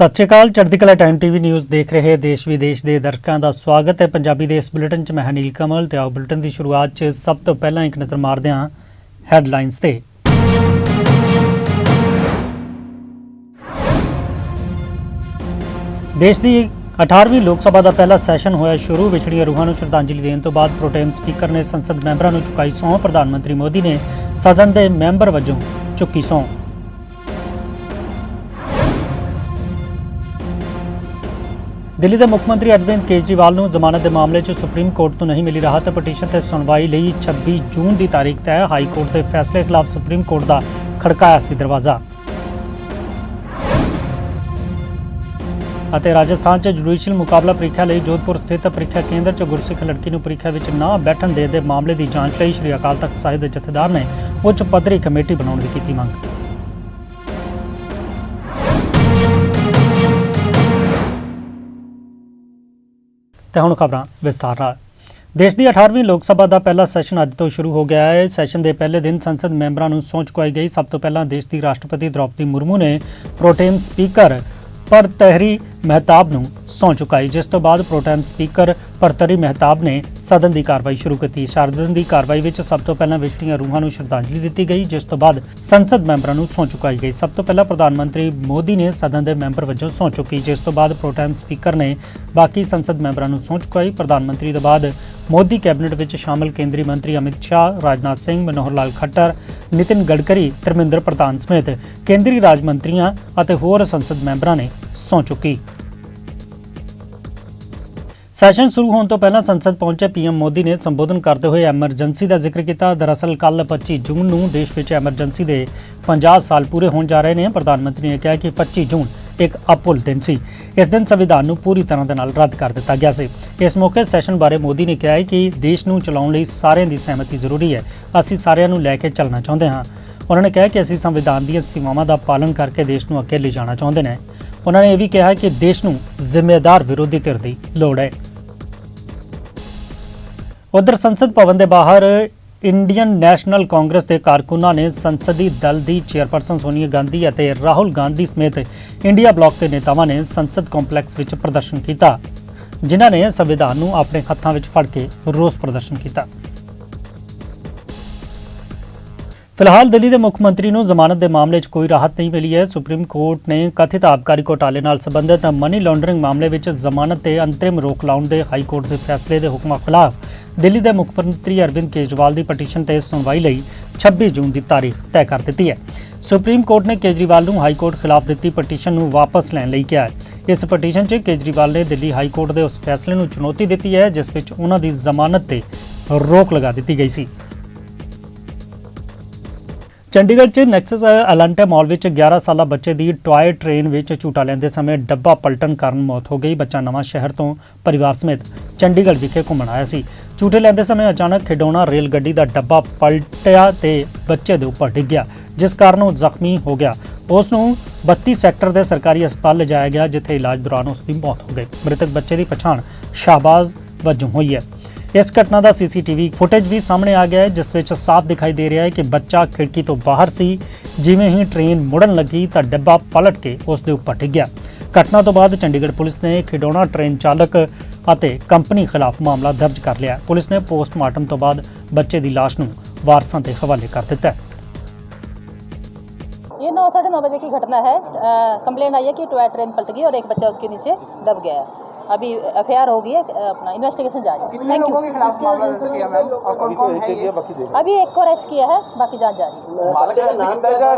ਸਤਿ ਸ਼੍ਰੀ ਅਕਾਲ, ਚੜ੍ਹਦੀ ਕਲਾ ਟਾਈਮ ਟੀਵੀ ਨਿਊਜ਼ ਦੇਖ ਰਹੇ ਦੇਸ਼ ਵਿਦੇਸ਼ ਦੇ ਦਰਸ਼ਕਾਂ ਦਾ ਸਵਾਗਤ ਹੈ। ਪੰਜਾਬੀ ਦੇ ਇਸ ਬੁਲੇਟਿਨ 'ਚ ਮੈਂ ਹਾਂ ਕਮਲ ਤੇ ਆਓ ਬੁਲੇਟਿਨ ਦੀ ਸ਼ੁਰੂਆਤ 'ਚ ਸਭ ਤੋਂ ਪਹਿਲਾਂ ਇੱਕ ਨਜ਼ਰ ਮਾਰਦੇ ਹਾਂ ਹੈਡਲਾਈਨਸ ਤੇ। ਦੇਸ਼ ਦੀ 18ਵੀਂ ਲੋਕ ਸਭਾ ਦਾ ਪਹਿਲਾ ਸੈਸ਼ਨ ਹੋਇਆ ਸ਼ੁਰੂ। ਵਿਛੜੀਆਂ ਰੂਹਾਂ ਨੂੰ ਸ਼ਰਧਾਂਜਲੀ ਦੇਣ ਤੋਂ ਬਾਅਦ ਪ੍ਰੋਟੇਮ ਸਪੀਕਰ ਨੇ ਸੰਸਦ ਮੈਂਬਰਾਂ ਨੂੰ ਚੁਕਾਈ ਸਹੁੰ। ਪ੍ਰਧਾਨ ਮੰਤਰੀ ਮੋਦੀ ਨੇ ਸਦਨ ਦੇ ਮੈਂਬਰ ਵਜੋਂ ਚੁੱਕੀ ਸਹੁੰ। ਦਿੱਲੀ ਦੇ ਮੁੱਖ ਮੰਤਰੀ ਅਰਵਿੰਦ ਕੇਜਰੀਵਾਲ ਨੂੰ ਜ਼ਮਾਨਤ ਦੇ ਮਾਮਲੇ 'ਚ ਸੁਪਰੀਮ ਕੋਰਟ ਤੋਂ ਨਹੀਂ ਮਿਲੀ ਰਾਹਤ ਪਟੀਸ਼ਨ ਤੇ ਸੁਣਵਾਈ ਲਈ 26 ਜੂਨ ਦੀ ਤਾਰੀਖ ਤੈਅ ਹਾਈ ਕੋਰਟ ਦੇ ਫੈਸਲੇ ਖਿਲਾਫ ਸੁਪਰੀਮ ਕੋਰਟ ਦਾ ਖੜਕਾਇਆ ਸੀ ਦਰਵਾਜ਼ਾ। ਅਤੇ ਰਾਜਸਥਾਨ 'ਚ ਜੁਡੀਸ਼ੀਅਲ ਮੁਕਾਬਲਾ ਪ੍ਰੀਖਿਆ ਲਈ ਜੋਧਪੁਰ ਸਥਿਤ ਪ੍ਰੀਖਿਆ ਕੇਂਦਰ 'ਚ ਗੁਰਸਿੱਖ ਲੜਕੀ ਨੂੰ ਪ੍ਰੀਖਿਆ ਵਿੱਚ ਨਾ ਬੈਠਣ ਦੇ ਦੇ ਮਾਮਲੇ ਦੀ ਜਾਂਚ ਲਈ ਸ਼੍ਰੀ ਅਕਾਲ ਤਖਤ ਸਾਹਿਬ ਦੇ ਜਥੇਦਾਰ ਨੇ ਉੱਚ ਪੱਧਰੀ ਕਮੇਟੀ ਬਣਾਉਣ ਦੀ ਕੀਤੀ ਮੰਗ। ਤੇ ਹੁਣ ਖਬਰਾਂ ਵਿਸਥਾਰ ਨਾਲ। ਦੇਸ਼ ਦੀ 18ਵੀਂ ਲੋਕ ਸਭਾ ਦਾ ਪਹਿਲਾ ਸੈਸ਼ਨ ਅੱਜ ਤੋਂ ਸ਼ੁਰੂ ਹੋ ਗਿਆ ਹੈ। ਸੈਸ਼ਨ ਦੇ ਪਹਿਲੇ ਦਿਨ ਸੰਸਦ ਮੈਂਬਰਾਂ ਨੂੰ ਸਹੁੰ ਚੁਕਾਈ ਗਈ। ਸਭ ਤੋਂ ਪਹਿਲਾਂ ਦੇਸ਼ ਦੀ ਰਾਸ਼ਟਰਪਤੀ ਦ੍ਰੌਪਦੀ ਮੁਰਮੂ ਨੇ ਪ੍ਰੋਟੇਮ ਸਪੀਕਰ ਪਰ ਤਹਿਰੀ ਮਹਿਤਾਬ ਨੂੰ ਸਹੁੰ ਚੁਕਾਈ ਜਿਸ ਤੋਂ ਬਾਅਦ ਪ੍ਰੋਟੈਮ ਸਪੀਕਰ ਪਰਤਰੀ ਮਹਿਤਾਬ ਨੇ ਸਦਨ ਦੀ ਕਾਰਵਾਈ ਸ਼ੁਰੂ ਕੀਤੀ। ਸਦਨ ਦੀ ਕਾਰਵਾਈ ਵਿੱਚ ਸਭ ਤੋਂ ਪਹਿਲਾਂ ਵਿਛੜੀਆਂ ਰੂਹਾਂ ਨੂੰ ਸ਼ਰਧਾਂਜਲੀ ਦਿੱਤੀ ਗਈ, ਜਿਸ ਤੋਂ ਬਾਅਦ ਸੰਸਦ ਮੈਂਬਰਾਂ ਨੂੰ ਸਹੁੰ ਚੁਕਾਈ ਗਈ। ਸਭ ਤੋਂ ਪਹਿਲਾਂ ਪ੍ਰਧਾਨ ਮੰਤਰੀ ਮੋਦੀ ਨੇ ਸਦਨ ਦੇ ਮੈਂਬਰ ਵਜੋਂ ਸਹੁੰ ਚੁੱਕੀ, ਜਿਸ ਤੋਂ ਬਾਅਦ ਪ੍ਰੋਟੈਮ ਸਪੀਕਰ ਨੇ ਬਾਕੀ ਸੰਸਦ ਮੈਂਬਰਾਂ ਨੂੰ ਸਹੁੰ ਚੁਕਾਈ। ਪ੍ਰਧਾਨ ਮੰਤਰੀ ਤੋਂ ਬਾਅਦ ਮੋਦੀ ਕੈਬਨਿਟ ਵਿੱਚ ਸ਼ਾਮਲ ਕੇਂਦਰੀ ਮੰਤਰੀ ਅਮਿਤ ਸ਼ਾਹ, ਰਾਜਨਾਥ ਸਿੰਘ, ਮਨੋਹਰ ਲਾਲ ਖੱਟਰ, ਨਿਤਿਨ ਗਡਕਰੀ, ਧਰਮਿੰਦਰ ਪ੍ਰਧਾਨ ਸਮੇਤ ਕੇਂਦਰੀ ਰਾਜ ਮੰਤਰੀਆਂ ਅਤੇ ਹੋਰ ਸੰਸਦ ਮੈਂਬਰਾਂ ਨੇ ਸਹੁੰ ਚੁੱਕੀ। ਸੈਸ਼ਨ ਸ਼ੁਰੂ ਹੋਣ ਤੋਂ ਪਹਿਲਾਂ ਸੰਸਦ ਪਹੁੰਚੇ ਪੀਐਮ ਮੋਦੀ ਨੇ ਸੰਬੋਧਨ ਕਰਦੇ ਹੋਏ ਐਮਰਜੈਂਸੀ ਦਾ ਜ਼ਿਕਰ ਕੀਤਾ। ਦਰਅਸਲ ਕੱਲ 25 ਜੂਨ ਨੂੰ ਦੇਸ਼ ਵਿੱਚ ਐਮਰਜੈਂਸੀ ਦੇ 50 ਸਾਲ ਪੂਰੇ ਹੋਣ ਜਾ ਰਹੇ ਨੇ। ਪ੍ਰਧਾਨ ਮੰਤਰੀ ਨੇ ਕਿਹਾ ਕਿ 25 ਜੂਨ ਇੱਕ ਅਪੁੱਲ ਦਿਨ ਸੀ। ਇਸ ਦਿਨ ਸੰਵਿਧਾਨ ਨੂੰ ਪੂਰੀ ਤਰ੍ਹਾਂ ਦੇ ਨਾਲ ਰੱਦ ਕਰ ਦਿੱਤਾ ਗਿਆ ਸੀ। ਇਸ ਮੌਕੇ ਸੈਸ਼ਨ ਬਾਰੇ ਮੋਦੀ ਨੇ ਕਿਹਾ ਕਿ ਦੇਸ਼ ਨੂੰ ਚਲਾਉਣ ਲਈ ਸਾਰਿਆਂ ਦੀ ਸਹਿਮਤੀ ਜ਼ਰੂਰੀ ਹੈ। ਅਸੀਂ ਸਾਰਿਆਂ ਨੂੰ ਲੈ ਕੇ ਚੱਲਣਾ ਚਾਹੁੰਦੇ ਹਾਂ। ਉਹਨਾਂ ਨੇ ਕਿਹਾ ਕਿ ਅਸੀਂ ਸੰਵਿਧਾਨ ਦੀਆਂ ਸੀਮਾਵਾਂ ਦਾ ਪਾਲਣ ਕਰਕੇ ਦੇਸ਼ ਨੂੰ ਅੱਗੇ ਲਿਜਾਣਾ ਚਾਹੁੰਦੇ ਨੇ। ਉਹਨਾਂ ਨੇ ਇਹ ਵੀ ਕਿਹਾ ਕਿ ਦੇਸ਼ ਨੂੰ ਜ਼ਿੰਮੇਦਾਰ ਵਿਰੋਧੀ ਧਿਰ ਦੀ ਲੋੜ ਹੈ। ਉਧਰ ਸੰਸਦ ਭਵਨ ਦੇ ਬਾਹਰ ਇੰਡੀਅਨ ਨੈਸ਼ਨਲ ਕਾਂਗਰਸ ਦੇ ਕਾਰਕੁਨਾਂ ਨੇ ਸੰਸਦੀ ਦਲ ਦੀ ਚੇਅਰਪਰਸਨ ਸੋਨੀਆ ਗਾਂਧੀ ਅਤੇ ਰਾਹੁਲ ਗਾਂਧੀ ਸਮੇਤ ਇੰਡੀਆ ਬਲਾਕ ਦੇ ਨੇਤਾਵਾਂ ਨੇ ਸੰਸਦ ਕੰਪਲੈਕਸ ਵਿੱਚ ਪ੍ਰਦਰਸ਼ਨ ਕੀਤਾ, ਜਿਨ੍ਹਾਂ ਨੇ ਸੰਵਿਧਾਨ ਨੂੰ ਆਪਣੇ ਹੱਥਾਂ ਵਿੱਚ ਫੜ ਕੇ ਰੋਸ ਪ੍ਰਦਰਸ਼ਨ ਕੀਤਾ। ਫਿਲਹਾਲ ਦਿੱਲੀ ਦੇ ਮੁੱਖ ਮੰਤਰੀ ਨੂੰ ਜ਼ਮਾਨਤ ਦੇ ਮਾਮਲੇ 'ਚ ਕੋਈ ਰਾਹਤ ਨਹੀਂ ਮਿਲੀ ਹੈ ਸੁਪਰੀਮ ਕੋਰਟ ਨੇ ਕਥਿਤ ਆਬਕਾਰੀ ਘੋਟਾਲੇ ਨਾਲ ਸੰਬੰਧਿਤ ਮਨੀ ਲਾਂਡਰਿੰਗ ਮਾਮਲੇ ਵਿੱਚ ਜ਼ਮਾਨਤ ਤੇ ਅੰਤਰਿਮ ਰੋਕ ਲਾਉਣ ਦੇ ਹਾਈ ਕੋਰਟ ਦੇ ਫੈਸਲੇ ਦੇ ਹੁਕਮਾਂ ਖਿਲਾਫ ਦਿੱਲੀ ਦੇ ਮੁੱਖ ਮੰਤਰੀ ਅਰਵਿੰਦ ਕੇਜਰੀਵਾਲ ਦੀ ਪਟੀਸ਼ਨ ਤੇ ਸੁਣਵਾਈ ਲਈ 26 ਜੂਨ ਦੀ ਤਾਰੀਖ ਤੈਅ ਕਰ ਦਿੱਤੀ ਹੈ ਸੁਪਰੀਮ ਕੋਰਟ ਨੇ ਕੇਜਰੀਵਾਲ ਨੂੰ ਹਾਈ ਕੋਰਟ ਖਿਲਾਫ ਦਿੱਤੀ ਪਟੀਸ਼ਨ ਨੂੰ ਵਾਪਸ ਲੈਣ ਲਈ ਕਿਹਾ ਹੈ ਇਸ ਪਟੀਸ਼ਨ 'ਚ ਕੇਜਰੀਵਾਲ ਨੇ ਦਿੱਲੀ ਹਾਈ ਕੋਰਟ ਦੇ ਉਸ ਫੈਸਲੇ ਨੂੰ ਚੁਣੌਤੀ ਦਿੱਤੀ ਹੈ ਜਿਸ ਵਿੱਚ ਉਹਨਾਂ ਦੀ ਜ਼ਮਾਨਤ ਤੇ ਰੋਕ ਲਗਾ ਦਿੱਤੀ ਗਈ ਸੀ ਚੰਡੀਗੜ੍ਹ 'ਚ ਨੈਕਸਸ ਅਲੰਟੇ ਮਾਲ ਵਿੱਚ 11 ਸਾਲਾ ਬੱਚੇ ਦੀ ਟੌਏ ਟ੍ਰੇਨ ਵਿੱਚ ਝੂਟਾ ਲੈਂਦੇ ਸਮੇਂ ਡੱਬਾ ਪਲਟਣ ਕਾਰਨ ਮੌਤ ਹੋ ਗਈ। ਬੱਚਾ ਨਵਾਂ ਸ਼ਹਿਰ ਤੋਂ ਪਰਿਵਾਰ ਸਮੇਤ ਚੰਡੀਗੜ੍ਹ ਵਿਖੇ ਘੁੰਮਣ ਆਇਆ ਸੀ। ਝੂਟੇ ਲੈਂਦੇ ਸਮੇਂ ਅਚਾਨਕ ਖਿਡੌਣਾ ਰੇਲ ਗੱਡੀ ਦਾ ਡੱਬਾ ਪਲਟਿਆ ਤੇ ਬੱਚੇ ਦੇ ਉੱਪਰ ਡਿੱਗ ਗਿਆ, ਜਿਸ ਕਾਰਨ ਉਹ ਜ਼ਖਮੀ ਹੋ ਗਿਆ। ਉਸ ਨੂੰ 32 ਸੈਕਟਰ ਦੇ ਸਰਕਾਰੀ ਹਸਪਤਾਲ ਲਿਜਾਇਆ ਗਿਆ, ਜਿੱਥੇ ਇਲਾਜ ਦੌਰਾਨ ਉਸ ਦੀ ਮੌਤ ਹੋ ਗਈ। ਮ੍ਰਿਤਕ ਬੱਚੇ ਦੀ ਪਛਾਣ ਸ਼ਾਹਬਾਜ਼ ਵਜੋਂ ਹੋਈ ਹੈ। ਇਸ ਘਟਨਾ ਦਾ ਸੀਸੀਟੀਵੀ ਫੁਟੇਜ ਵੀ ਸਾਹਮਣੇ ਆ ਗਿਆ ਹੈ ਜਿਸ ਵਿੱਚ ਸਾਫ਼ ਦਿਖਾਈ ਦੇ ਰਿਹਾ ਹੈ ਕਿ ਬੱਚਾ ਖਿੜਕੀ ਤੋਂ ਬਾਹਰ ਸੀ ਜਿਵੇਂ ਹੀ ਟ੍ਰੇਨ ਮੁੜਨ ਲੱਗੀ ਤਾਂ ਡੱਬਾ ਪਲਟ ਕੇ ਉਸ ਦੇ ਉੱਪਰ ਡਿੱਗ ਗਿਆ ਘਟਨਾ ਤੋਂ ਬਾਅਦ ਚੰਡੀਗੜ੍ਹ ਪੁਲਿਸ ਨੇ ਖਿਡੌਣਾ ਟ੍ਰੇਨ ਚਾਲਕ ਅਤੇ ਕੰਪਨੀ ਖਿਲਾਫ ਮਾਮਲਾ ਦਰਜ ਕਰ ਲਿਆ ਹੈ। ਪੁਲਿਸ ਨੇ ਪੋਸਟਮਾਰਟਮ ਤੋਂ ਬਾਅਦ ਬੱਚੇ ਦੀ ਲਾਸ਼ ਨੂੰ ਵਾਰਸਾਂ ਦੇ ਹਵਾਲੇ ਕਰ ਦਿੱਤਾ ਹੈ ये नौ साढ़े नौ बजे की घटना है कंप्लेन आई है कि टॉय ट्रेन पलट गई और एक बच्चा उसके नीचे दब गया है अभी एफ होगी है अ, अपना इन्वेस्टिगेशन जारी है। कितने Thank you. लोगों के खिलाफ मामला दर्ज किया मैम और कौन कौन है ये अभी एक को अरेस्ट किया है बाकी जांच जारी है। ਮਾਲਕ ਦਾ ਨਾਮ ਹੈ ਜਾਂ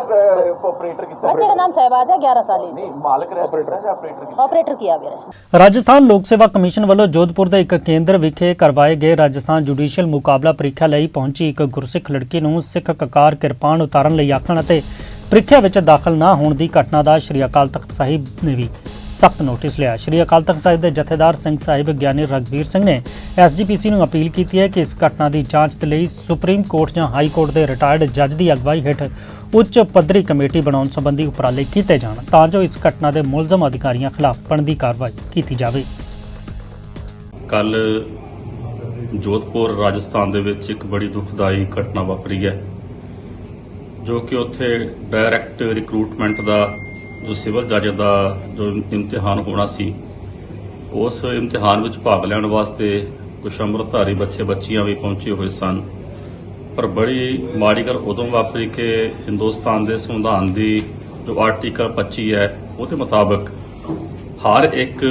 ਆਪਰੇਟਰ ਕੀਤਾ बच्चे का नाम सहबाज है ग्यारह साल ਨਹੀਂ एज ਮਾਲਕ ਆਪਰੇਟਰ ਹੈ ਜਾਂ ਆਪਰੇਟਰ ਕੀਤਾ ऑपरेटर किया अभी अरेस्ट ਰਾਜਸਥਾਨ ਲੋਕ ਸੇਵਾ ਕਮਿਸ਼ਨ ਵੱਲੋਂ ਜੋਧਪੁਰ ਦੇ ਇੱਕ ਕੇਂਦਰ ਵਿਖੇ ਕਰਵਾਏ ਗਏ ਰਾਜਸਥਾਨ ਜੁਡੀਸ਼ੀਅਲ ਮੁਕਾਬਲਾ ਪ੍ਰੀਖਿਆ ਲਈ ਪਹੁੰਚੀ ਇੱਕ ਗੁਰਸਿੱਖ ਲੜਕੀ ਨੂੰ ਸਿੱਖ ਕਕਾਰ ਕਿਰਪਾਨ ਉਤਾਰਨ ਲਈ ਆਖਣ ਅਤੇ ਪ੍ਰੀਖਿਆ ਵਿੱਚ ਦਾਖਲ ਨਾ ਹੋਣ ਦੀ ਘਟਨਾ ਦਾ ਸ਼੍ਰੀ ਅਕਾਲ ਤਖਤ ਸਾਹਿਬ ਨੇ ਵੀ ਸਖਤ ਨੋਟਿਸ ਲਿਆ। ਸ਼੍ਰੀ ਅਕਾਲ ਤਖਤ ਸਾਹਿਬ ਦੇ ਜਥੇਦਾਰ ਸਿੰਘ ਸਾਹਿਬ ਗਿਆਨੀ ਰਗਵੀਰ ਸਿੰਘ ਨੇ ਐਸਜੀਪੀਸੀ ਨੂੰ ਅਪੀਲ ਕੀਤੀ ਹੈ ਕਿ ਇਸ ਘਟਨਾ ਦੀ ਜਾਂਚ ਦੇ ਲਈ ਸੁਪਰੀਮ ਕੋਰਟ ਜਾਂ ਹਾਈ ਕੋਰਟ ਦੇ ਰਿਟਾਇਰਡ ਜੱਜ ਦੀ ਅਗਵਾਈ ਹੇਠ ਉੱਚ ਪੱਧਰੀ ਕਮੇਟੀ ਬਣਾਉਣ ਸੰਬੰਧੀ ਉਪਰਾਲੇ ਕੀਤੇ ਜਾਣ, ਤਾਂ ਜੋ ਇਸ ਘਟਨਾ ਦੇ ਮੁਲਜ਼ਮ ਅਧਿਕਾਰੀਆਂ ਖਿਲਾਫ ਬਣਦੀ ਕਾਰਵਾਈ ਕੀਤੀ ਜਾਵੇ। ਕੱਲ ਜੋਧਪੁਰ ਰਾਜਸਥਾਨ ਦੇ ਵਿੱਚ ਇੱਕ ਬੜੀ ਦੁਖਦਾਈ ਘਟਨਾ ਵਾਪਰੀ ਹੈ। ਜੋ ਕਿ ਉੱਥੇ ਡਾਇਰੈਕਟ ਰਿਕਰੂਟਮੈਂਟ ਦਾ, ਜੋ ਸਿਵਲ ਜੱਜ ਦਾ ਜੋ ਇਮਤਿਹਾਨ ਹੋਣਾ ਸੀ, ਉਸ ਇਮਤਿਹਾਨ ਵਿੱਚ ਭਾਗ ਲੈਣ ਵਾਸਤੇ ਕੁਝ ਅੰਮ੍ਰਿਤਧਾਰੀ ਬੱਚੇ, ਬੱਚੀਆਂ ਵੀ ਪਹੁੰਚੇ ਹੋਏ ਸਨ। ਪਰ ਬੜੀ ਮਾੜੀ ਗੱਲ ਉਦੋਂ ਵਾਪਰੀ ਕਿ ਹਿੰਦੁਸਤਾਨ ਦੇ ਸੰਵਿਧਾਨ ਦੀ ਜੋ ਆਰਟੀਕਲ 25 ਹੈ, ਉਹਦੇ ਮੁਤਾਬਕ ਹਰ ਇੱਕ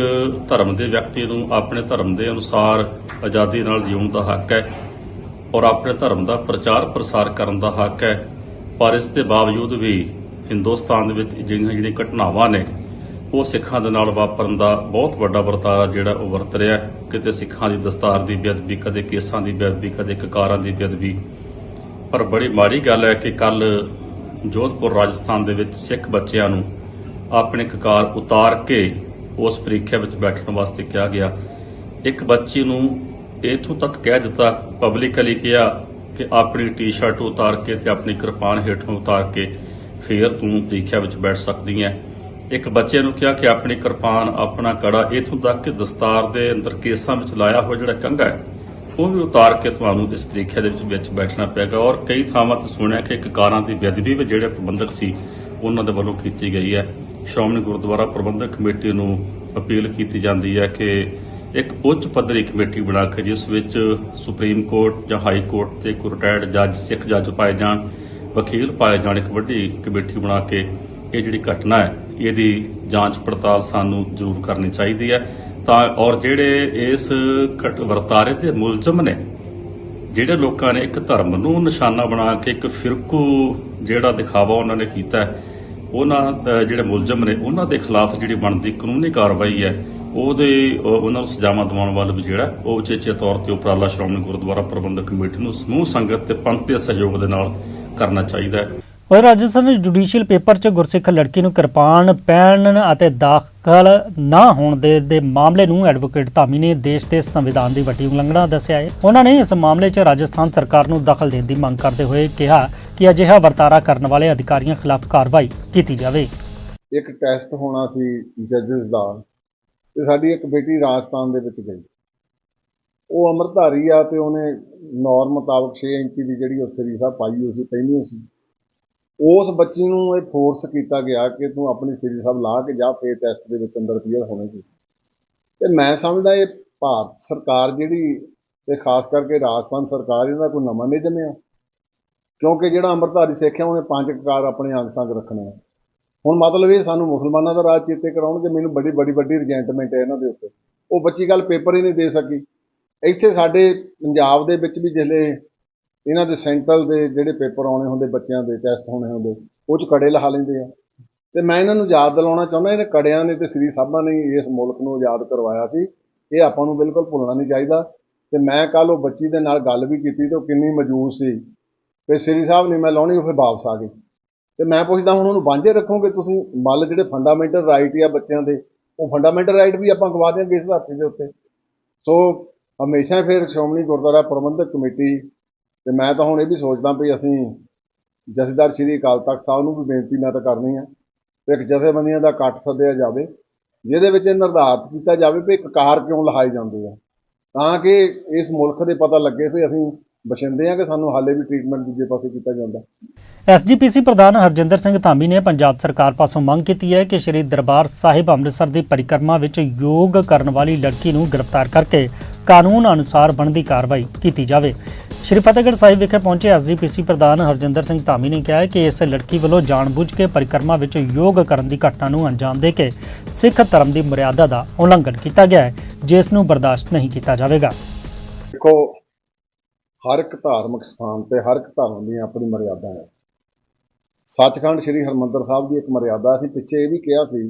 ਧਰਮ ਦੇ ਵਿਅਕਤੀ ਨੂੰ ਆਪਣੇ ਧਰਮ ਦੇ ਅਨੁਸਾਰ ਆਜ਼ਾਦੀ ਨਾਲ ਜਿਉਣ ਦਾ ਹੱਕ ਹੈ ਔਰ ਆਪਣੇ ਧਰਮ ਦਾ ਪ੍ਰਚਾਰ ਪ੍ਰਸਾਰ ਕਰਨ ਦਾ ਹੱਕ ਹੈ। ਪਰ ਇਸ ਦੇ ਬਾਵਜੂਦ ਵੀ ਹਿੰਦੁਸਤਾਨ ਦੇ ਵਿੱਚ ਜਿਹੜੀਆਂ ਜਿਹੜੀਆਂ ਘਟਨਾਵਾਂ ਨੇ, ਉਹ ਸਿੱਖਾਂ ਦੇ ਨਾਲ ਵਾਪਰਨ ਦਾ ਬਹੁਤ ਵੱਡਾ ਵਰਤਾਰਾ ਜਿਹੜਾ ਉਹ ਵਰਤ ਰਿਹਾ ਕਿਤੇ ਸਿੱਖਾਂ ਦੀ ਦਸਤਾਰ ਦੀ ਬੇਅਦਬੀ ਕਦੇ ਕੇਸਾਂ ਦੀ ਬੇਅਦਬੀ ਕਦੇ ਕਕਾਰਾਂ ਦੀ ਬੇਅਦਬੀ ਪਰ ਬੜੀ ਮਾੜੀ ਗੱਲ ਹੈ ਕਿ ਕੱਲ ਜੋਧਪੁਰ ਰਾਜਸਥਾਨ ਦੇ ਵਿੱਚ ਸਿੱਖ ਬੱਚਿਆਂ ਨੂੰ ਆਪਣੇ ਕਕਾਰ ਉਤਾਰ ਕੇ ਉਸ ਪ੍ਰੀਖਿਆ ਵਿੱਚ ਬੈਠਣ ਵਾਸਤੇ ਕਿਹਾ ਗਿਆ। ਇੱਕ ਬੱਚੀ ਨੂੰ ਇਥੋਂ ਤੱਕ ਕਹਿ ਦਿੱਤਾ ਪਬਲਿਕਲੀ ਕਿਹਾ ਕਿ ਆਪਣੀ ਟੀ-ਸ਼ਰਟ ਉਤਾਰ ਕੇ ਤੇ ਆਪਣੀ ਕਿਰਪਾਨ ਹੇਠੋਂ ਉਤਾਰ ਕੇ ਫੇਰ ਤੂੰ ਪ੍ਰੀਖਿਆ ਵਿੱਚ ਬੈਠ ਸਕਦੀ ਹੈ ਇੱਕ ਬੱਚੇ ਨੂੰ ਕਿਹਾ ਕਿ ਆਪਣੀ ਕਿਰਪਾਨ ਆਪਣਾ ਕੜਾ ਇਥੋਂ ਤੱਕ ਕਿ ਦਸਤਾਰ ਦੇ ਅੰਦਰ ਕੇਸਾਂ ਵਿੱਚ ਲਾਇਆ ਹੋਇਆ ਜਿਹੜਾ ਕੰਘਾ ਹੈ, ਉਹ ਵੀ ਉਤਾਰ ਕੇ ਤੁਹਾਨੂੰ ਇਸ ਪ੍ਰੀਖਿਆ ਦੇ ਵਿੱਚ ਵਿੱਚ ਬੈਠਣਾ ਪਏਗਾ। ਔਰ ਕਈ ਥਾਵਾਂ ਤੇ ਸੁਣਿਆ ਕਿ ਕਾਰਾਂ ਦੀ ਬੇਅਦਬੀ ਵੀ ਜਿਹੜੇ ਪ੍ਰਬੰਧਕ ਸੀ, ਉਹਨਾਂ ਦੇ ਵੱਲੋਂ ਕੀਤੀ ਗਈ ਹੈ। ਸ਼੍ਰੋਮਣੀ ਗੁਰਦੁਆਰਾ ਪ੍ਰਬੰਧਕ ਕਮੇਟੀ ਨੂੰ ਅਪੀਲ ਕੀਤੀ ਜਾਂਦੀ ਹੈ ਕਿ ਇੱਕ ਉੱਚ ਪੱਧਰੀ ਕਮੇਟੀ ਬਣਾ ਕੇ ਜਿਸ ਵਿੱਚ ਸੁਪਰੀਮ ਕੋਰਟ ਜਾਂ ਹਾਈ ਕੋਰਟ ਤੇ ਕੋਈ ਰਿਟਾਇਰਡ ਜੱਜ, ਸਿੱਖ ਜੱਜ ਪਾਏ ਜਾਣ, ਵਕੀਲ ਪਾਏ ਜਾਣ, ਇੱਕ ਵੱਡੀ ਕਮੇਟੀ ਬਣਾ ਕੇ ਇਹ ਜਿਹੜੀ ਘਟਨਾ ਹੈ, ਇਹਦੀ ਜਾਂਚ ਪੜਤਾਲ ਸਾਨੂੰ ਜ਼ਰੂਰ ਕਰਨੀ ਚਾਹੀਦੀ ਹੈ। ਤਾਂ ਔਰ ਜਿਹੜੇ ਇਸ ਘਟ, ਵਰਤਾਰੇ ਦੇ ਮੁਲਜ਼ਮ ਨੇ, ਜਿਹੜੇ ਲੋਕਾਂ ਨੇ ਇੱਕ ਧਰਮ ਨੂੰ ਨਿਸ਼ਾਨਾ ਬਣਾ ਕੇ ਇੱਕ ਫਿਰਕੂ ਜਿਹੜਾ ਦਿਖਾਵਾ ਉਹਨਾਂ ਨੇ ਕੀਤਾ ਉਹਨਾਂ ਜਿਹੜੇ ਮੁਲਜ਼ਮ ਨੇ, ਉਹਨਾਂ ਦੇ ਖਿਲਾਫ ਜਿਹੜੀ ਬਣਦੀ ਕਾਨੂੰਨੀ ਕਾਰਵਾਈ ਹੈ ਉਹਦੇ ਉਹ- ਉਹਨਾਂ ਨੂੰ ਸਜ਼ਾਵਾਂ ਦਿਵਾਉਣ ਵੱਲ ਵੀ ਜਿਹੜਾ ਉਹ ਉਚੇਚੇ ਤੌਰ ਤੇ ਉਪਰਾਲਾ ਸ਼੍ਰੋਮਣੀ ਗੁਰਦੁਆਰਾ ਪ੍ਰਬੰਧਕ ਕਮੇਟੀ ਨੂੰ ਸਮੂਹ ਸੰਗਤ ਤੇ ਪੰਥ ਦੇ ਸਹਿਯੋਗ ਦੇ ਨਾਲ ਕਰਨਾ ਚਾਹੀਦਾ ਹੈ। ਹੋਏ ਰਾਜਸਥਾਨ ਜੁਡੀਸ਼ੀਅਲ ਪੇਪਰ 'ਚ ਗੁਰਸਿੱਖ ਲੜਕੀ ਨੂੰ ਕਿਰਪਾਨ ਪਹਿਨਣ ਅਤੇ ਦਾਖਲ ਨਾ ਹੋਣ ਦੇ ਦੇ ਮਾਮਲੇ ਨੂੰ ਐਡਵੋਕੇਟ ਧਾਮੀ ਨੇ ਦੇਸ਼ ਦੇ ਸੰਵਿਧਾਨ ਦੀ ਵੱਡੀ ਉਲੰਘਣਾ ਦੱਸਿਆ ਹੈ। ਉਹਨਾਂ ਨੇ ਇਸ ਮਾਮਲੇ 'ਚ ਰਾਜਸਥਾਨ ਸਰਕਾਰ ਨੂੰ ਦਖਲ ਦੇਣ ਦੀ ਮੰਗ ਕਰਦੇ ਹੋਏ ਕਿਹਾ ਕਿ ਅਜਿਹਾ ਵਰਤਾਰਾ ਕਰਨ ਵਾਲੇ ਅਧਿਕਾਰੀਆਂ ਖਿਲਾਫ ਕਾਰਵਾਈ ਕੀਤੀ ਜਾਵੇ। ਇੱਕ ਟੈਸਟ ਹੋਣਾ ਸੀ ਜੱਜਸ ਦਾ ਤੇ ਸਾਡੀ ਇੱਕ ਬੇਟੀ ਰਾਜਸਥਾਨ ਦੇ ਵਿੱਚ ਗਈ। ਉਹ ਅੰਮ੍ਰਿਤਧਾਰੀ ਆ ਤੇ ਉਹਨੇ ਨੌਰ ਮੁਤਾਬਕ 6 ਇੰਚੀ ਦੀ ਜਿਹੜੀ ਉੱਥੇ ਦੀ ਸਾਹਿਬ ਪਾਈ ਹੋਈ ਸੀ ਪਹਿਨੀ ਹੋਈ ਸੀ। ਉਸ ਬੱਚੀ ਨੂੰ ਇਹ ਫੋਰਸ ਕੀਤਾ ਗਿਆ ਕਿ ਤੂੰ ਆਪਣੀ ਸ੍ਰੀ ਸਾਹਿਬ ਲਾ ਕੇ ਜਾ, ਫੇਰ ਟੈਸਟ ਦੇ ਵਿੱਚ ਅੰਦਰ ਕਲੀਅਰ ਹੋਣਗੇ ਤੇ ਮੈਂ ਸਮਝਦਾ ਇਹ ਭਾਰਤ ਸਰਕਾਰ ਜਿਹੜੀ, ਤੇ ਖਾਸ ਕਰਕੇ ਰਾਜਸਥਾਨ ਸਰਕਾਰ, ਇਹਦਾ ਕੋਈ ਨਵਾਂ ਨਿਯਮ ਆ। ਕਿਉਂਕਿ ਜਿਹੜਾ ਅੰਮ੍ਰਿਤਧਾਰੀ ਸਿੱਖ ਹੈ ਉਹਨੇ ਪੰਜ ਕਕਾਰ ਆਪਣੇ ਅੰਗ ਸੰਗ ਰੱਖਣੇ ਆ। ਹੁਣ ਮਤਲਬ ਇਹ ਸਾਨੂੰ ਮੁਸਲਮਾਨਾਂ ਦਾ ਰਾਜ ਚੇਤੇ ਕਰਾਉਣਗੇ, ਮੈਨੂੰ ਬੜੀ ਬੜੀ, ਵੱਡੀ ਰਿਜੈਂਟਮੈਂਟ ਹੈ ਇਹਨਾਂ ਦੇ ਉੱਤੇ। ਉਹ ਬੱਚੀ ਕੱਲ ਪੇਪਰ ਹੀ ਨਹੀਂ ਦੇ ਸਕੀ। ਇੱਥੇ ਸਾਡੇ ਪੰਜਾਬ ਦੇ ਵਿੱਚ ਵੀ ਜਿਹੜੇ ਇਹਨਾਂ ਦੇ ਸੈਂਟਰਲ ਦੇ ਜਿਹੜੇ ਪੇਪਰ ਆਉਣੇ ਹੁੰਦੇ, ਬੱਚਿਆਂ ਦੇ, ਟੈਸਟ ਹੋਣੇ ਹੁੰਦੇ, ਉਹ ਚ ਕੜੇ ਲਹਾ ਲੈਂਦੇ ਆ। ਤੇ ਮੈਂ ਇਹਨਾਂ ਨੂੰ ਯਾਦ ਦਿਲਾਉਣਾ ਚਾਹੁੰਦਾ, ਇਹਨੇ ਕੜਿਆਂ ਨੇ ਤੇ ਸ੍ਰੀ ਸਾਹਿਬਾਂ ਨੇ ਇਸ ਮੁਲਕ ਨੂੰ ਆਜ਼ਾਦ ਕਰਵਾਇਆ ਸੀ। ਇਹ ਆਪਾਂ ਨੂੰ ਬਿਲਕੁਲ ਭੁੱਲਣਾ ਨਹੀਂ ਚਾਹੀਦਾ। ਤੇ ਮੈਂ ਕੱਲ ਉਹ ਬੱਚੀ ਦੇ ਨਾਲ ਗੱਲ ਵੀ ਕੀਤੀ ਤੇ ਉਹ ਕਿੰਨੀ ਮੌਜੂਦ ਸੀ। ਤੇ ਸ੍ਰੀ ਸਾਹਿਬ ਨੇ ਮੈਂ ਲਾਉਣੀ, ਉਹ ਫਿਰ ਵਾਪਸ ਆ ਗਈ। ਤੇ ਮੈਂ ਪੁੱਛਦਾ ਹੁਣ ਉਹਨੂੰ ਵਾਂਝੇ ਰੱਖੋਗੇ ਤੁਸੀਂ ਮੱਲ ਜਿਹੜੇ ਫੰਡਾਮੈਂਟਲ ਰਾਈਟ ਆ ਬੱਚਿਆਂ ਦੇ, ਉਹ ਫੰਡਾਮੈਂਟਲ ਰਾਈਟ ਵੀ ਆਪਾਂ ਗਵਾ ਦਿਆਂਗੇ ਇਸ ਧਰਤੀ ਦੇ ਉੱਤੇ? ਸੋ ਹਮੇਸ਼ਾ ਫਿਰ ਸ਼੍ਰੋਮਣੀ ਗੁਰਦੁਆਰਾ ਪ੍ਰਬੰਧਕ ਕਮੇਟੀ, ਤੇ ਮੈਂ ਤਾਂ ਹੁਣ ਇਹ ਵੀ ਸੋਚਦਾ ਵੀ ਅਸੀਂ ਜਥੇਦਾਰ ਸ਼੍ਰੀ ਅਕਾਲ ਤਖਤ ਸਾਹਿਬ ਨੂੰ ਵੀ ਬੇਨਤੀ ਮੈਂ ਤਾਂ ਕਰਨੀ ਆ ਤੇ ਇੱਕ ਜਥੇਬੰਦੀਆਂ ਦਾ ਇਕੱਠ ਸੱਦਿਆ ਜਾਵੇ, ਜਿਹਦੇ ਵਿੱਚ ਇਹ ਨਿਰਧਾਰਤ ਕੀਤਾ ਜਾਵੇ ਵੀ ਇੱਕ ਕਾਰ ਕਿਉਂ ਲਹਾਏ ਜਾਂਦੇ ਆ। ਤਾਂ ਕਿ ਇਸ ਮੁਲਕ ਦੇ ਪਤਾ ਲੱਗੇ ਵੀ ਅਸੀਂ ਬਸ਼ਿੰਦੇ ਆ ਕਿ ਸਾਨੂੰ ਹਾਲੇ ਵੀ ਟ੍ਰੀਟਮੈਂਟ ਦੂਜੇ ਪਾਸੇ ਕੀਤਾ ਜਾਂਦਾ। ਐਸਜੀਪੀਸੀ ਪ੍ਰਧਾਨ ਹਰਜਿੰਦਰ ਸਿੰਘ ਧਾਮੀ ਨੇ ਪੰਜਾਬ ਸਰਕਾਰ ਪਾਸੋਂ ਮੰਗ ਕੀਤੀ ਹੈ ਕਿ ਸ੍ਰੀ ਦਰਬਾਰ ਸਾਹਿਬ ਅੰਮ੍ਰਿਤਸਰ ਦੀ ਪਰਿਕਰਮਾ ਵਿੱਚ ਯੋਗ ਕਰਨ ਵਾਲੀ ਲੜਕੀ ਨੂੰ ਗ੍ਰਿਫਤਾਰ ਕਰਕੇ ਕਾਨੂੰਨ ਅਨੁਸਾਰ ਬਣਦੀ ਕਾਰਵਾਈ ਕੀਤੀ ਜਾਵੇ। ਸ਼੍ਰੀ ਫਤਿਹਗੜ੍ਹ ਸਾਹਿਬ ਵਿਖੇ ਪਹੁੰਚੇ ਐਸਜੀਪੀਸੀ ਪ੍ਰਧਾਨ ਹਰਜਿੰਦਰ ਸਿੰਘ ਧਾਮੀ ਨੇ ਕਿਹਾ ਕਿ ਇਸ ਲੜਕੀ ਵੱਲੋਂ ਜਾਣਬੁੱਝ ਕੇ ਪਰਿਕਰਮਾ ਵਿੱਚ ਯੋਗ ਕਰਨ ਦੀ ਘਟਨਾ ਨੂੰ ਅੰਜਾਮ ਦੇ ਕੇ ਸਿੱਖ ਧਰਮ ਦੀ ਮਰਿਆਦਾ ਦਾ ਉਲੰਘਣ ਕੀਤਾ ਗਿਆ ਹੈ ਜਿਸ ਨੂੰ ਬਰਦਾਸ਼ਤ ਨਹੀਂ ਕੀਤਾ ਜਾਵੇਗਾ। ਦੇਖੋ ਹਰ ਇੱਕ ਧਾਰਮਿਕ ਸਥਾਨ ਤੇ ਹਰ ਇੱਕ ਧਰਮ ਦੀ ਆਪਣੀ ਮਰਿਆਦਾ ਹੈ ਸੱਚਖੰਡ ਸ੍ਰੀ ਹਰਮੰਦਰ ਸਾਹਿਬ ਦੀ ਇੱਕ ਮਰਿਆਦਾ ਸੀ, ਪਿੱਛੇ ਇਹ ਵੀ ਕਿਹਾ ਸੀ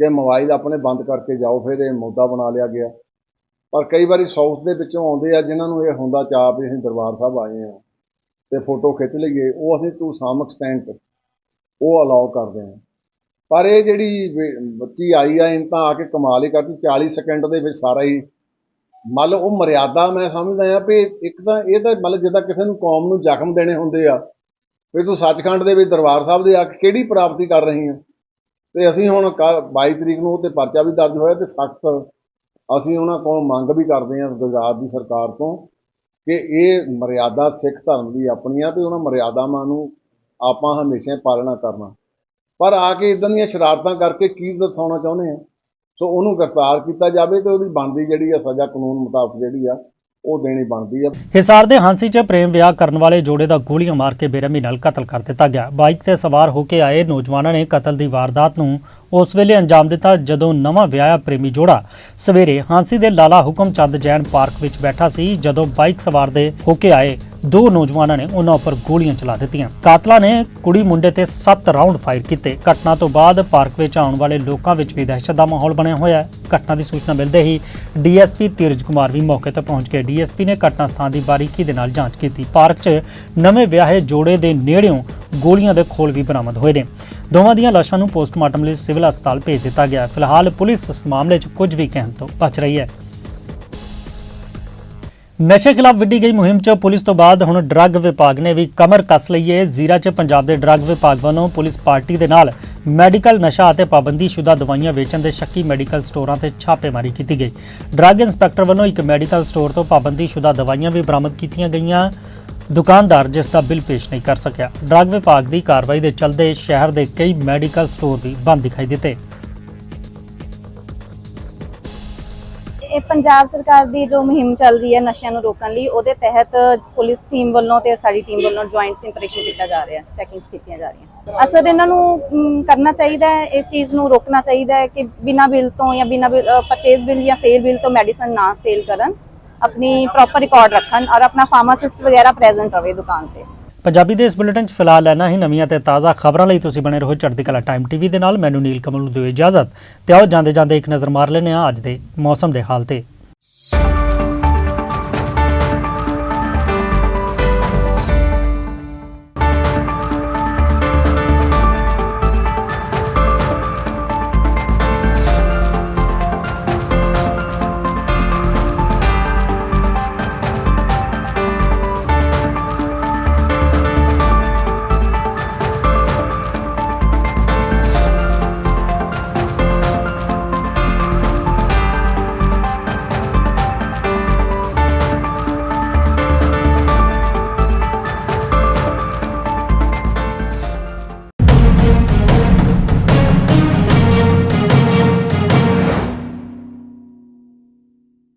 ਕਿ ਮੋਬਾਈਲ ਆਪਣੇ ਬੰਦ ਕਰਕੇ ਜਾਓ, ਫਿਰ ਇਹ ਮੁੱਦਾ ਬਣਾ ਲਿਆ ਗਿਆ। ਪਰ ਕਈ ਵਾਰੀ ਸਾਊਥ ਦੇ ਵਿੱਚੋਂ ਆਉਂਦੇ ਆ, ਜਿਨ੍ਹਾਂ ਨੂੰ ਇਹ ਹੁੰਦਾ ਚਾਹ ਵੀ ਅਸੀਂ ਦਰਬਾਰ ਸਾਹਿਬ ਆਏ ਆ ਤੇ ਫੋਟੋ ਖਿੱਚ ਲਈਏ, ਉਹ ਅਸੀਂ ਟੂ ਸਮ ਐਕਸਟੈਂਟ ਉਹ ਅਲਾਉ ਕਰਦੇ ਆ ਪਰ ਇਹ ਜਿਹੜੀ ਬੱਚੀ ਆਈ ਆ, ਇਹਨ ਤਾਂ ਆ ਕੇ ਕਮਾਲ ਹੀ ਕਰਦੀ 40 ਸਕਿੰਟ ਦੇ ਵਿੱਚ ਸਾਰਾ ਹੀ ਮੰਨ ਉਹ ਮਰਿਆਦਾ ਮੈਂ ਸਮਝਦਾ ਆ ਵੀ ਇੱਕ ਤਾਂ ਇਹ ਤਾਂ ਮਤਲਬ ਜਿੱਦਾਂ ਕਿਸੇ ਨੂੰ ਕੌਮ ਨੂੰ ਜ਼ਖਮ ਦੇਣੇ ਹੁੰਦੇ ਆ, ਵੀ ਤੂੰ ਸੱਚਖੰਡ ਦੇ ਵਿੱਚ ਦਰਬਾਰ ਸਾਹਿਬ ਦੇ ਆ ਕੇ ਕਿਹੜੀ ਪ੍ਰਾਪਤੀ ਕਰ ਰਹੀ ਆ? ਤੇ ਅਸੀਂ ਹੁਣ ਕੱਲ੍ਹ 22 ਤਰੀਕ ਨੂੰ ਉਹ ਤੇ ਪਰਚਾ ਵੀ ਦਰਜ ਹੋਇਆ ਤੇ ਸਖਤ ਅਸੀਂ ਉਹਨਾਂ ਕੋਲ ਮੰਗ ਵੀ ਕਰਦੇ ਹਾਂ ਗੁਜਰਾਤ ਦੀ ਸਰਕਾਰ ਤੋਂ ਕਿ ਇਹ ਮਰਿਆਦਾ ਸਿੱਖ ਧਰਮ ਦੀ ਆਪਣੀ ਆ ਤੇ ਉਹਨਾਂ ਮਰਿਆਦਾਵਾਂ ਨੂੰ ਆਪਾਂ ਹਮੇਸ਼ਾ ਪਾਲਣਾ ਕਰਨਾ। ਪਰ ਆ ਕੇ ਇਦਾਂ ਦੀਆਂ ਸ਼ਰਾਰਤਾਂ ਕਰਕੇ ਕੀ ਦਰਸਾਉਣਾ ਚਾਹੁੰਦੇ ਆ? ਸੋ ਉਹਨੂੰ ਗ੍ਰਿਫਤਾਰ ਕੀਤਾ ਜਾਵੇ ਤੇ ਉਹਦੀ ਬਣਦੀ ਜਿਹੜੀ ਆ ਸਜ਼ਾ ਕਾਨੂੰਨ ਮੁਤਾਬਕ ਜਿਹੜੀ ਆ, ਉਹ ਦੇਣੀ ਬਣਦੀ ਆ। ਹਿਸਾਰ ਦੇ ਹਾਂਸੀ 'ਚ ਪ੍ਰੇਮ ਵਿਆਹ ਕਰਨ ਵਾਲੇ ਜੋੜੇ ਦਾ ਗੋਲੀਆਂ ਮਾਰ ਕੇ ਬੇਰਹਿਮੀ ਨਾਲ ਕਤਲ ਕਰ ਦਿੱਤਾ ਗਿਆ। ਬਾਈਕ ਤੇ ਸਵਾਰ ਹੋ ਕੇ ਆਏ ਨੌਜਵਾਨਾਂ ਨੇ ਕਤਲ ਦੀ ਵਾਰਦਾਤ ਨੂੰ ਉਸ ਵੇਲੇ ਅੰਜਾਮ ਦਿੱਤਾ ਜਦੋਂ ਨਵਾਂ ਵਿਆਹਿਆ ਪ੍ਰੇਮੀ ਜੋੜਾ ਸਵੇਰੇ ਹਾਂਸੀ ਦੇ ਲਾਲਾ ਹੁਕਮ ਚੰਦ ਜੈਨ ਪਾਰਕ ਵਿੱਚ ਬੈਠਾ ਸੀ ਜਦੋਂ ਬਾਈਕ ਸਵਾਰ ਦੇ ਹੋ ਕੇ ਆਏ ਦੋ ਨੌਜਵਾਨਾਂ ਨੇ ਉਹਨਾਂ ਉੱਪਰ ਗੋਲੀਆਂ ਚਲਾ ਦਿੱਤੀਆਂ। ਕਾਤਲਾਂ ਨੇ ਕੁੜੀ ਮੁੰਡੇ ਤੇ 7 ਰਾਉਂਡ ਫਾਇਰ ਕੀਤੇ। ਘਟਨਾ ਤੋਂ ਬਾਅਦ ਪਾਰਕ ਵਿੱਚ ਆਉਣ ਵਾਲੇ ਲੋਕਾਂ ਵਿੱਚ ਵੀ ਦਹਿਸ਼ਤ ਦਾ ਮਾਹੌਲ ਬਣਿਆ ਹੋਇਆ ਹੈ। ਘਟਨਾ ਦੀ ਸੂਚਨਾ ਮਿਲਦੇ ਹੀ ਡੀਐਸਪੀ ਧੀਰਜ ਕੁਮਾਰ ਵੀ ਮੌਕੇ ਤੇ ਪਹੁੰਚ ਗਏ। ਡੀਐਸਪੀ ਨੇ ਘਟਨਾ ਸਥਾਨ ਦੀ ਬਾਰੀਕੀ ਦੇ ਨਾਲ ਜਾਂਚ ਕੀਤੀ। ਪਾਰਕ 'ਚ ਨਵੇਂ ਵਿਆਹੇ ਜੋੜੇ ਦੇ ਨੇੜਿਓਂ ਗੋਲੀਆਂ ਦੇ ਖੋਲ ਵੀ ਬਰਾਮਦ ਹੋਏ ਨੇ। ਦੋਵਾਂ ਦੀਆਂ ਲਾਸ਼ਾਂ ਨੂੰ ਪੋਸਟਮਾਰਟਮ ਲਈ ਸਿਵਲ ਹਸਪਤਾਲ ਭੇਜ ਦਿੱਤਾ ਗਿਆ। ਫਿਲਹਾਲ ਪੁਲਿਸ ਇਸ ਮਾਮਲੇ 'ਚ ਕੁਝ ਵੀ ਕਹਿਣ ਤੋਂ ਬਚ ਰਹੀ ਹੈ। ਨਸ਼ੇ ਖਿਲਾਫ ਵਿੱਢੀ ਗਈ ਮੁਹਿੰਮ 'ਚ ਪੁਲਿਸ ਤੋਂ ਬਾਅਦ ਹੁਣ ਡਰੱਗ ਵਿਭਾਗ ਨੇ ਵੀ ਕਮਰ ਕੱਸ ਲਈ ਹੈ। ਜ਼ੀਰਾ 'ਚ ਪੰਜਾਬ ਦੇ ਡਰੱਗ ਵਿਭਾਗ ਵੱਲੋਂ ਪੁਲਿਸ ਪਾਰਟੀ ਦੇ ਨਾਲ ਮੈਡੀਕਲ ਨਸ਼ਾ ਅਤੇ ਪਾਬੰਦੀਸ਼ੁਦਾ ਦਵਾਈਆਂ ਵੇਚਣ ਦੇ ਸ਼ੱਕੀ ਮੈਡੀਕਲ ਸਟੋਰਾਂ ਤੇ ਛਾਪੇਮਾਰੀ ਕੀਤੀ ਗਈ। ਡਰੱਗ ਇੰਸਪੈਕਟਰ ਵੱਲੋਂ ਇੱਕ ਮੈਡੀਕਲ ਸਟੋਰ ਤੋਂ ਪਾਬੰਦੀਸ਼ੁਦਾ ਦਵਾਈਆਂ ਵੀ ਬਰਾਮਦ ਕੀਤੀਆਂ ਗਈਆਂ। ਦੁਕਾਨਦਾਰ ਜਿਸ ਦਾ ਬਿੱਲ ਪੇਸ਼ ਨਹੀਂ ਕਰ ਸਕਿਆ। ਡਰੱਗ ਵਿਭਾਗ ਦੀ ਕਾਰਵਾਈ ਦੇ ਚਲਦੇ ਸ਼ਹਿਰ ਦੇ ਕਈ ਮੈਡੀਕਲ ਸਟੋਰ ਵੀ ਬੰਦ ਦਿਖਾਈ ਦਿੱਤੇ। ਇਹ ਪੰਜਾਬ ਸਰਕਾਰ ਦੀ ਜੋ ਮੁਹਿੰਮ ਚੱਲ ਰਹੀ ਹੈ ਨਸ਼ਿਆਂ ਨੂੰ ਰੋਕਣ ਲਈ, ਉਹਦੇ ਤਹਿਤ ਪੁਲਿਸ ਟੀਮ ਵੱਲੋਂ ਤੇ ਸਾਡੀ ਟੀਮ ਵੱਲੋਂ ਜੁਆਇੰਟ ਇੰਪਰੇਸ਼ਨ ਕੀਤਾ ਜਾ ਰਿਹਾ ਚੈਕਿੰਗਸ ਕੀਤੀਆਂ ਜਾ ਰਹੀਆਂ। ਅਸਲ ਇਹਨਾਂ ਨੂੰ ਕਰਨਾ ਚਾਹੀਦਾ ਹੈ, ਇਸ ਚੀਜ਼ ਨੂੰ ਰੋਕਣਾ ਚਾਹੀਦਾ ਹੈ ਕਿ ਬਿਨਾਂ ਬਿੱਲ ਤੋਂ ਜਾਂ ਬਿਨਾਂ ਪਰਚੇਜ਼ ਬਿੱਲ ਜਾਂ ਸੇਲ ਬਿੱਲ ਤੋਂ ਮੈਡੀਸਨ ਨਾ ਸੇਲ ਕਰਨ। ਆਪਣੀ ਪ੍ਰੋਪਰ ਰਿਕਾਰਡ ਰੱਖਣ ਔਰ ਆਪਣਾ ਫਾਰਮਾਸਿਸਟ ਵਗੈਰਾ ਪ੍ਰੈਜ਼ੈਂਟ ਰਵੇ ਦੁਕਾਨ ਤੇ। ਪੰਜਾਬੀ ਦੇ ਇਸ ਬੁਲੇਟਿਨ 'ਚ ਫਿਲਹਾਲ ਇੰਨਾ ਹੀ। ਨਵੀਆਂ ਤੇ ਤਾਜ਼ਾ ਖਬਰਾਂ ਲਈ ਤੁਸੀਂ ਬਣੇ ਰਹੋ ਚੜ੍ਹਦੀ ਕਲਾ ਟਾਈਮ ਟੀਵੀ ਦੇ ਨਾਲ। ਮੈਨੂੰ ਨੀਲ ਕਮਲ ਨੂੰ ਦਿਓ ਇਜਾਜ਼ਤ। ਤੇ ਆਓ ਜਾਂਦੇ ਜਾਂਦੇ ਇੱਕ ਨਜ਼ਰ ਮਾਰ ਲੈਂਦੇ ਹਾਂ ਅੱਜ ਦੇ ਮੌਸਮ ਦੇ ਹਾਲ ਤੇ।